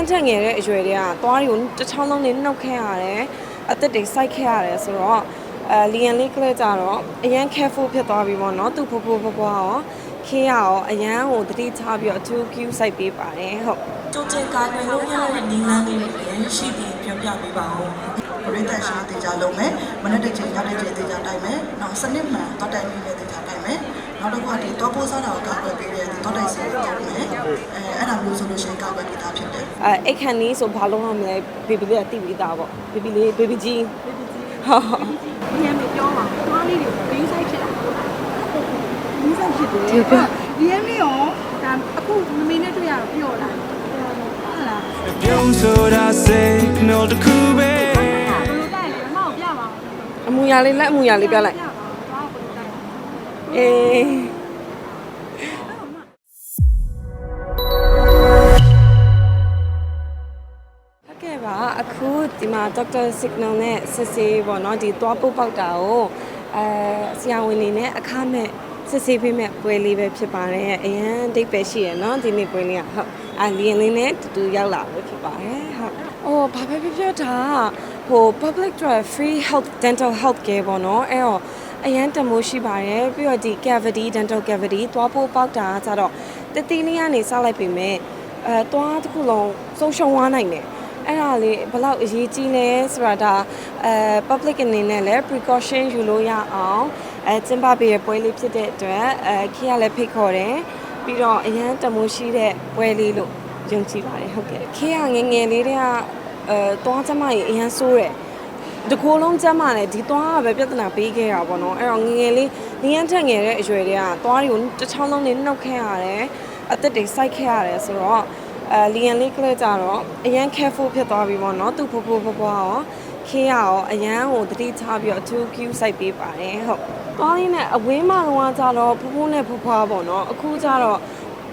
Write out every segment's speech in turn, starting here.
န်းထက်ငယ်တဲ့အရွယ်တွေကသွားတွေကိုတစ်ချောင်းလုံးနေနှုတ်ခဲရတယ်အသက်တွေစိုက်ခဲရတယ်ဆိုတော့အဲလီယန်လေးကလေးကြတော့အရန် careful ဖြစ်သွားပြီပေါ့နော်သူဖိုးဖိုးဖွားဖွားရောခေးရရောအရန်ကိုတတိထားပြီးတော့အထူး cue စိုက်ပေးပါတယ်ဟုတ်ကြိုတင်ကာကွယ်လို့ရတဲ့နည်းလမ်းလေးတွေလည်းရှိပြီးပြောပြပေးပါဦးပရိသတ်ရှိတေချာလုံးမယ်မနေ့တစ်ချိန်ညတစ်ချိန်တေချာတိုက်မယ်နောက်စနစ်မှန်တော့တိုင်ပြီးလည်းတေချာတိုက် မယ်နောက်တစ်ခါဒီတော့ပိုးစားတာကိုကောက်ွယ်ပေးတဲ့တော့တိုင်စီကိုတိုက်မယ်အဲအဲ့ဒါမျိုးဆိုလို့ရှိရင်ကောက်ွယ်ပေးတာဖြစ်တယ်အဲအိတ်ခန့်နီးဆိုဘာလို့မလဲဘေဘီလေးကတိပြီးသားပေါ့ဘေဘီလေးဘေဘီကြီးဟုတ်ဟုတ်ဒီအမေပြောပါသွားလေးတွေဘင်းဆိုင်ဖြစ်လာဘင်းဆိုင်ဖြစ်တယ်ဒီအမေရောဒါအခုမမေနဲ့တွေ့ရတော့ပြောလာဟုတ်လားပြုံးဆိုတာစိတ်နှုတ်တစ်ခုပဲဘယ်လိုတိုက်လဲမမကိုပြပါဦးအမူအရာလေးလက်အမူအရာလေးပြလိုက် ပြပါဦးသွားဘယ်လိုတိုက်လဲ အေးဟုတ်ကဲ့ပါအခုဒီမှာ Dr. Signal နဲ့စစ်ဆေးပေါ့နော်ဒီသွားပုတ်ပေါက်တာကိုအဲဆရာဝန်နေနဲ့အခမဲ့စစ်ဆေးပေးမဲ့ပွဲလေးပဲဖြစ်ပါတယ်အရန်ဒိတ်ပဲရှိရယ်နော်ဒီနေ့ပွဲလေးကဟုတ်အာလီယန်လေးနဲ့တူတူရောက်လာလို့ဖြစ်ပါတယ်ဟုတ်အော်ဘာပဲဖြစ်ဖြစ်ဒါဟို public drive free health dental health care ပေါ့နော်အဲ့တော့ အရန်တမိုးရှိပါတယ်ပြီးတော့ဒီ cavity dental cavity သွားပိုးပေါက်တာကကြတော့တတိလေးကနေစလိုက်ပြီမဲ့အဲသွားတစ်ခုလုံးဆုံးရှုံးသွားနိုင်တယ်အဲ့ဒါလေးဘယ်လောက်အရေးကြီးလဲဆိုတာဒါအဲ public အနေနဲ့လည်း precaution ယူလို့ရအောင်အဲကျင်းပပေးရပွဲလေးဖြစ်တဲ့အတွက်အဲခေကလည်းဖိတ်ခေါ်တယ်ပြီးတော့အရန်တမိုးရှိတဲ့ပွဲလေးလို့ယုံကြည်ပါတယ်ဟုတ်ကဲ့ခေကငယ်ငယ်လေးတည်းကအဲသွားကျမကြီးအရန်ဆိုးတယ် တကိုယ်လုံးကျမလည်းဒီသွားကပဲပြဿနာပေးခဲ့တာပေါ့နော်အဲ့တော့ငယ်ငယ်လေးငရမ်းထက်ငယ်တဲ့အရွယ်တွေကသွားတွေကိုတစ်ချောင်းလုံးနေနှုတ်ခဲရတယ်အသက်တွေစိုက်ခဲရတယ်ဆိုတော့အဲလီယန်လေးကလေးကြတော့အရန် careful ဖြစ်သွားပြီပေါ့နော်သူဖိုးဖိုးဖွားဖွားရောခေးရရောအရန်ကိုတတိထားပြီးတော့အထူး cue စိုက်ပေးပါတယ်ဟုတ်သွားရင်းနဲ့အဝင်းမတော့ကြတော့ဖိုးဖိုးနဲ့ဖွားဖွားပေါ့နော်အခုကြတော့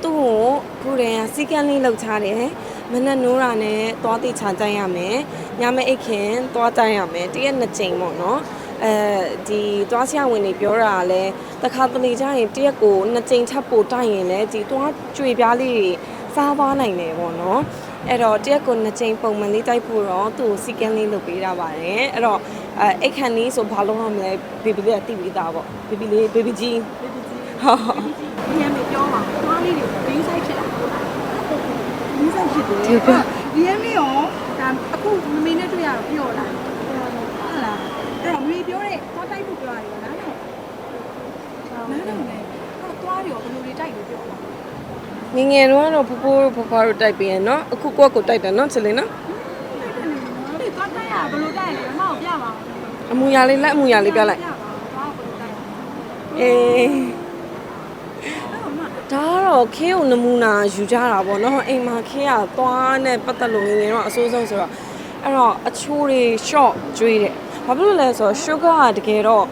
သူ့ကိုခုတည်းကစီကန်းလေးလှုပ်ချတယ် မနဲ့နိုးတာနဲ့သွားတိချာကြိုက်ရမယ်ညမအိတ်ခင်သွားကြိုက်ရမယ်တရက်နှစ်ကြိမ်ပေါ့နော်အဲဒီသွားဆရာဝန်တွေပြောတာကလည်းတစ်ခါတလေကျရင်တရက်ကိုနှစ်ကြိမ်ထပ်ပို့တိုက်ရင်လည်းဒီသွားကြွေပြားလေးတွေစားသွားနိုင်တယ်ပေါ့နော်အဲ့တော့တရက်ကိုနှစ်ချိန်ပုံမှန်လေးတိုက်ဖို့တော့သူ့ကိုစီကန်းလေးလုပ်ပေးတာပါတယ်အဲ့တော့အဲအိတ်ခန့်နီးဆိုဘာလို့မလဲဘေဘီလေးကတိပြီးသားပေါ့ဘေဘီလေးဘေဘီကြီးဟုတ်ဟုတ်ဒီအမေပြောပါသွားလေးတွေဘင်းဆိုင် ဖြစ်လာဘင်းဆိုင်ဖြစ်တယ်ဒီအမေရောဒါအခုမမေနဲ့တွေ့ရတော့ပြောလာဟုတ်လားအဲ့တော့မမေပြောတဲ့သွားတိုက်ဖို့ပြောရတယ်နားတော့နားတော့လေတော့သွားတွေရောဘယ်လိုတွေတိုက်လို့ပြောပါငယ်ငယ်တော့ကတော့ဖဖိုးဖဖွားတို့တိုက်ပြီးရနော်အခုကိုယ့်ကိုတိုက်တယ်နော်ချစ်လေးနော်ဒီသွားတိုက်ရဘယ်လိုတိုက်လဲမမကိုပြပါဦးအမူအရာလေးလက်အမူအရာလေးပြလိုက်ပြပါဦးသွားဘယ်လိုတိုက်လဲအေးအဲ့တော့မ ဒါကတော့ခေးကိုနမူနာယူကြတာပေါ့နော်အိမ်မှာခေးကသွားနဲ့ပတ်သက်လို့ငယ်ငယ်တော့အဆိုးဆုံးဆိုတော့အဲ့တော့အချိုးတွေ short ကျွေးတယ်ဘာဖြစ်လို့လဲဆိုတော့ sugar ကတကယ်တော့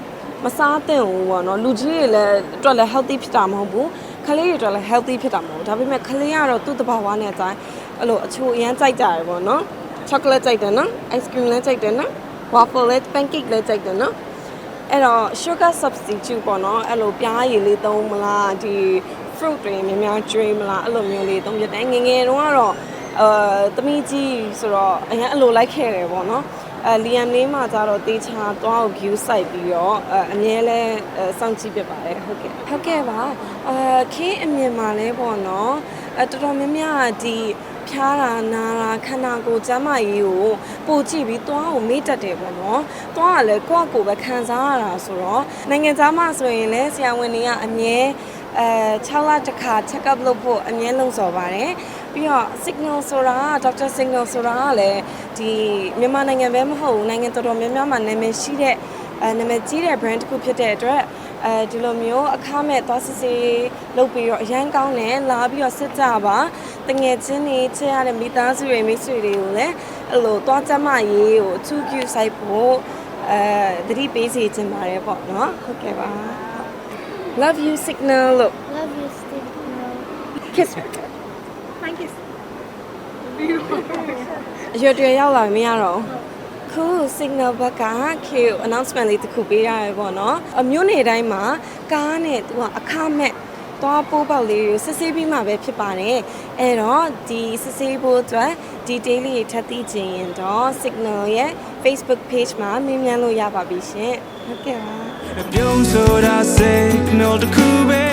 မစားသင့်ဘူးပေါ့နော်လူကြီးတွေလည်းအတွက်လည်း healthy ဖြစ်တာမဟုတ်ဘူးခလေးတွေအတွက်လည်း healthy ဖြစ်တာမဟုတ်ဘူးဒါပေမဲ့ခလေးကတော့သူ့တဘာဝနဲ့အတိုင်းအဲ့လိုအချိုးအရန်ကြိုက်ကြတယ်ပေါ့နော် chocolate ကြိုက်တယ်နော် ice cream လည်းကြိုက်တယ်နော် waffle လည်း pancake လည်းကြိုက်တယ်နော်အဲ့တော့ sugar substitute ပေါ့နော်အဲ့လိုပြားရည်လေးသုံးမလားဒီ fruit တွေများများကျွေးမလားအဲ့လိုမျိုးလေးသုံးပြတယ်ငယ်ငယ်တုန်းကတော့အာသမီးကြီးဆိုတော့အရင်အဲ့လိုလိုက်ခဲ့တယ်ပေါ့နော်အဲလီယမ်လေးမှာကျတော့တေချာသွားကို view site ပြီးတော့အဲအမြဲလဲအဲစောင့်ကြည့်ပြပါတယ်ဟုတ်ကဲ့ဟုတ်ကဲ့ပါအဲခေးအမြင်မှာလဲပေါ့နော်အဲတော်တော်များများကဒီဖျားတာနာတာခန္ဓာကိုယ်ကျန်းမာရေးကိုပိုကြည့်ပြီးသွားကိုမေ့တတ်တယ်ပေါ့နော်သွားကလည်းကိုယ့်ကိုယ်ပဲခံစားရတာဆိုတော့နိုင်ငံသားမှဆိုရင်လည်းဆရာဝန်တွေကအမြဲ အဲ6လတစ်ခါ check up လုပ်ဖို့အမြဲလုံဆော်ပါတယ်ပြီးတော့ signal ဆိုတာက doctor signal ဆိုတာကလည်းဒီမြန်မာနိုင်ငံပဲမဟုတ်ဘူးနိုင်ငံတော်တော်များများမှာနာမည်ရှိတဲ့အဲနာမည်ကြီးတဲ့ brand တစ်ခုဖြစ်တဲ့အတွက်အဲဒီလိုမျိုးအခမဲ့သွားစစ်ဆေးလုပ်ပြီးတော့အရန်ကောင်းတယ်လာပြီးတော့စစ်ကြပါတငယ်ချင်းတွေချစ်ရတဲ့မိသားစုတွေမိတ်ဆွေတွေကိုလည်းအဲ့လိုသွားကြမရေးကိုသူကျူဆိုင်ဖို့အဲသတိပေးစေချင်ပါတယ်ပေါ့နော်ဟုတ်ကဲ့ပါ love you signal လို့ Love you, Steve. kiss thank you အရွယ်တွေရောက်လာမရတော့ခု signal ဘက်က Q announcement လေးတစ်ခုပေးရတယ်ပေါ့နော်အမျိုးနေတိုင်းမှာကားနဲ့သူကအခမဲ့သွားပိုးပေါက်လေးတွေကိုစစ်ဆေးပြီးမှပဲဖြစ်ပါတယ်အဲ့တော့ဒီစစ်ဆေးဖို့အတွက် detail လေးထပ်သိချင်ရင်တော့ signal ရဲ့ Facebook page မှာမြင်မြန်လို့ရပါပြီရှင်ဟုတ်ကဲ့ပါ ပြုံးဆိုတာ signal တစ်ခုပဲ